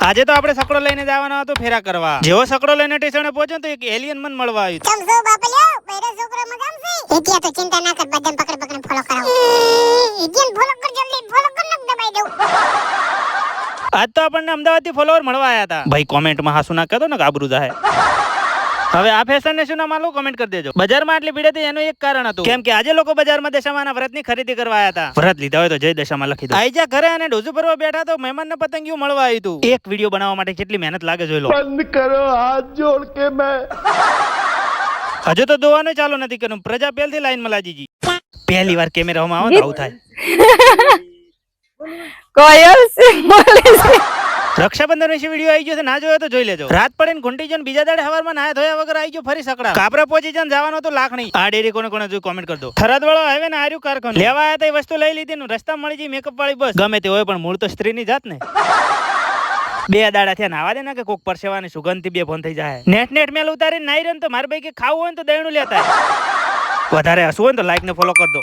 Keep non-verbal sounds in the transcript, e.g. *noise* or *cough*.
આજે તો આપણે સકડો લઈને જવાનો હતો ફેરા કરવા. જેવો સકડો લઈને સ્ટેશને પહોંચ્યો તો એક એલિયન મન મળવા આવ્યું તમ જો બાપલ્યો બૈરા છોકરો મગામ છે? એટિયા તો ચિંતા ના કર બદમ પકડ પકડ ફોલો કરાવો. એલિયન ફોલો કર જલ્દી ફોલો કર ને દબાઈ દઉં. આજ તો આપણને અમદાવાદથી ફોલોવર મળવા આવ્યા હતા. ભાઈ કોમેન્ટમાં હાસુ ના કહેતો ને આબરૂ જાહે. હવે આ ફેશન ને શું નામ આલો? કમેન્ટ કરી દેજો. બજારમાં આટલી ભીડ હતી એનું એક કારણ હતું. કેમ કે આજે લોકો બજારમાં દશામાના વ્રતની ખરીદી કરવા આવ્યા હતા. વ્રત લીધા હોય તો જય દશામાં લખી દો. આઈજા ઘરે અને ડોઝુ ભરવા બેઠા તો મહેમાનને પતંગિયું મળવા આવ્યું હતું એક વીડિયો બનાવવા માટે કેટલી મહેનત લાગે જોઈ લો. બંધ કરો હાથ જોડ કે મેં. હજુ તો દોવાનું ચાલુ નથી કર્યું. પ્રજા પહેલથી લાઈનમાં લાજી જી પહેલી વાર કેમેરામાં આવે તો આવું થાય. *laughs* કોયલ સિમ્બોલિઝમ રક્ષાબંધન વિશે વીડિયો આવી ગયો છે ના જોયો તો જોઈ લેજો. રાત પડે ને ઘૂંટી જોઈને બીજા દાડે હવારમાં નાયા ધોયા વગર આવી ગયો ફરી સકડા કાપરા પહોંચી જન જવાનો તો લાખણી. આ ડેરી કોને કોને જોઈ કોમેન્ટ કરજો થરાદ વાળો આવે ને આર્યું કારખાનું. લેવા આવ્યા તો એ વસ્તુ લઈ લીધી ને રસ્તા મળી જઈ મેકઅપ વાળી બસ. ગમે તે હોય પણ મૂળ તો સ્ત્રીની જાત ને. બે દાડા થયા નાવા દે ને કે કોક પરસેવાની સુગંધથી બે ફોન થઈ જાય. નેટ નેટ મેલ ઉતારીને નાઈ રન તો મારે ભાઈ કે ખાવું હોય તો દહીણું લેતા વધારે હસવું હોય તો લાઈક ને ફોલો કરજો દો.